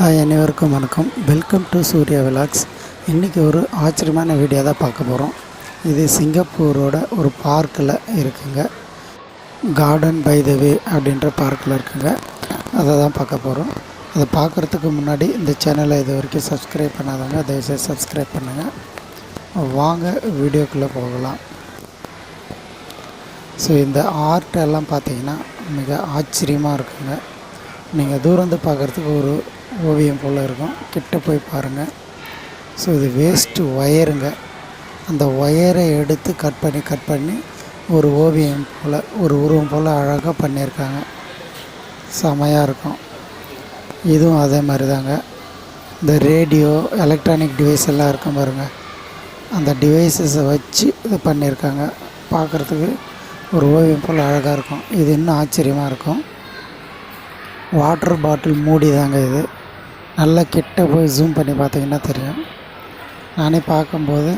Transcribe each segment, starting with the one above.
Hi அனைவருக்கும் வணக்கம். Welcome to Surya vlogs இன்றைக்கி ஒரு ஆச்சரியமான வீடியோ தான் பார்க்க போகிறோம் இது சிங்கப்பூரோட ஒரு பார்க்கில் இருக்குங்க. கார்டன் பை த வே அப்படின்ற பார்க்கில் இருக்குங்க. அதை தான் பார்க்க போகிறோம் அதை பார்க்குறதுக்கு முன்னாடி இந்த சேனலை இது வரைக்கும் சப்ஸ்கிரைப் பண்ணாதவங்க தயவுசெய்து சப்ஸ்கிரைப் பண்ணுங்கள் வாங்க வீடியோக்குள்ளே போகலாம். ஸோ இந்த ஆர்ட் எல்லாம் பார்த்தீங்கன்னா மிக ஆச்சரியமாக இருக்குங்க. நீங்கள் தூரந்து பார்க்குறதுக்கு ஒரு ஓவியம் போல் இருக்கும். கிட்ட போய் பாருங்கள் ஸோ இது வேஸ்ட்டு ஒயருங்க அந்த ஒயரை எடுத்து கட் பண்ணி கட் பண்ணி ஒரு ஓவியம் போல் ஒரு உருவம் போல் அழகாக பண்ணியிருக்காங்க. செமையாக இருக்கும். இதுவும் அதே மாதிரி தாங்க இந்த ரேடியோ எலக்ட்ரானிக் டிவைஸ் எல்லாம் இருக்கும் பாருங்கள் அந்த டிவைஸஸை வச்சு இது பண்ணியிருக்காங்க. பார்க்குறதுக்கு ஒரு ஓவியம் போல் அழகாக இருக்கும். இது இன்னும் ஆச்சரியமாக இருக்கும். வாட்டர் பாட்டில் மூடி தாங்க இது. நல்லா கிட்ட போய் ஜூம் பண்ணி பார்த்தீங்கன்னா தெரியும். நானே பார்க்கும்போது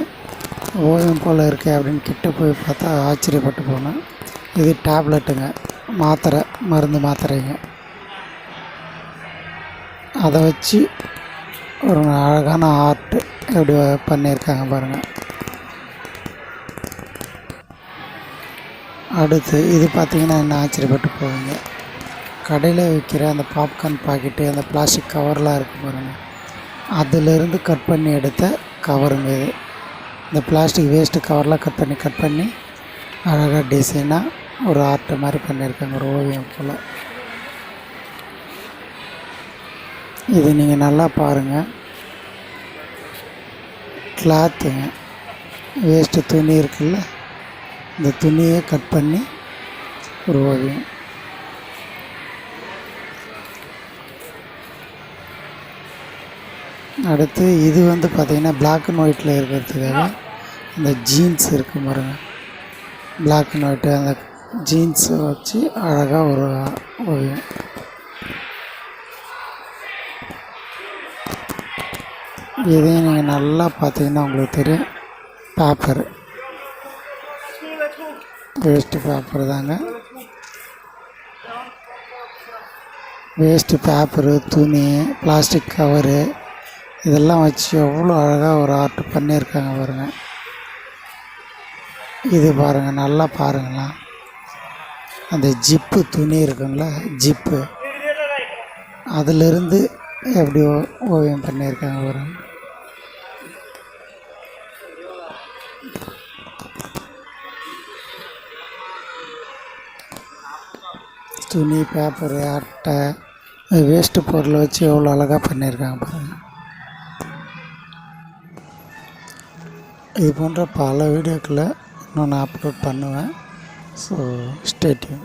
ஓவியம் போல் இருக்கே அப்படின்னு கிட்ட போய் பார்த்தா ஆச்சரியப்பட்டு போனேன். இது டேப்லெட்டுங்க. மாத்திரை மருந்து மாத்திரைங்க. அதை வச்சு ஒரு அழகான ஆர்ட் எப்படி பண்ணியிருக்காங்க பாருங்கள் அடுத்து இது பார்த்தீங்கன்னா என்ன ஆச்சரியப்பட்டு போவீங்க. கடையில் விற்கிற அந்த பாப்கார்ன் பாக்கெட்டு அந்த பிளாஸ்டிக் கவர்லாம் இருக்குது பாருங்கள் அதிலிருந்து கட் பண்ணி எடுத்த கவருங்க இது. இந்த பிளாஸ்டிக் வேஸ்ட்டு கவர்லாம் கட் பண்ணி கட் பண்ணி அழகாக டிசைனாக ஒரு ஆர்ட் மாதிரி பண்ணியிருக்காங்க ஒரு ஓவியம் போல். இது நீங்கள் நல்லா பாருங்கள் கிளாத்துங்க வேஸ்ட்டு துணி இருக்குல்ல இந்த துணியை கட் பண்ணி ஒரு ஓவியம். அடுத்து இது வந்து பார்த்திங்கன்னா பிளாக் அண்ட் ஒயிட்டில் இருக்கிறதுக்காக இந்த ஜீன்ஸ் இருக்குது பாருங்கள் பிளாக் அண்ட் ஒயிட்டு அந்த ஜீன்ஸை வச்சு அழகாக ஒரு ஓவியம் இதையும் நீங்கள் நல்லா பார்த்தீங்கன்னா உங்களுக்கு தெரியும். பேப்பர் வேஸ்ட்டு பேப்பர் தாங்க. வேஸ்ட்டு பேப்பரு துணி பிளாஸ்டிக் கவரு இதெல்லாம் வச்சு எவ்வளோ அழகாக ஒரு ஆர்ட் பண்ணியிருக்காங்க பாருங்கள் இது பாருங்கள் நல்லா பாருங்களேன். அந்த ஜிப்பு துணி இருக்குங்களா? ஜிப்பு. அதிலிருந்து எப்படி ஓவியம் பண்ணியிருக்காங்க பாருங்க. துணி பேப்பரு அட்டை வேஸ்ட்டு பொருளை வச்சு எவ்வளோ அழகாக பண்ணியிருக்காங்க பாருங்கள் இது போன்ற பல வீடியோக்களை இன்னும் நான் அப்லோட் பண்ணுவேன். So stay tuned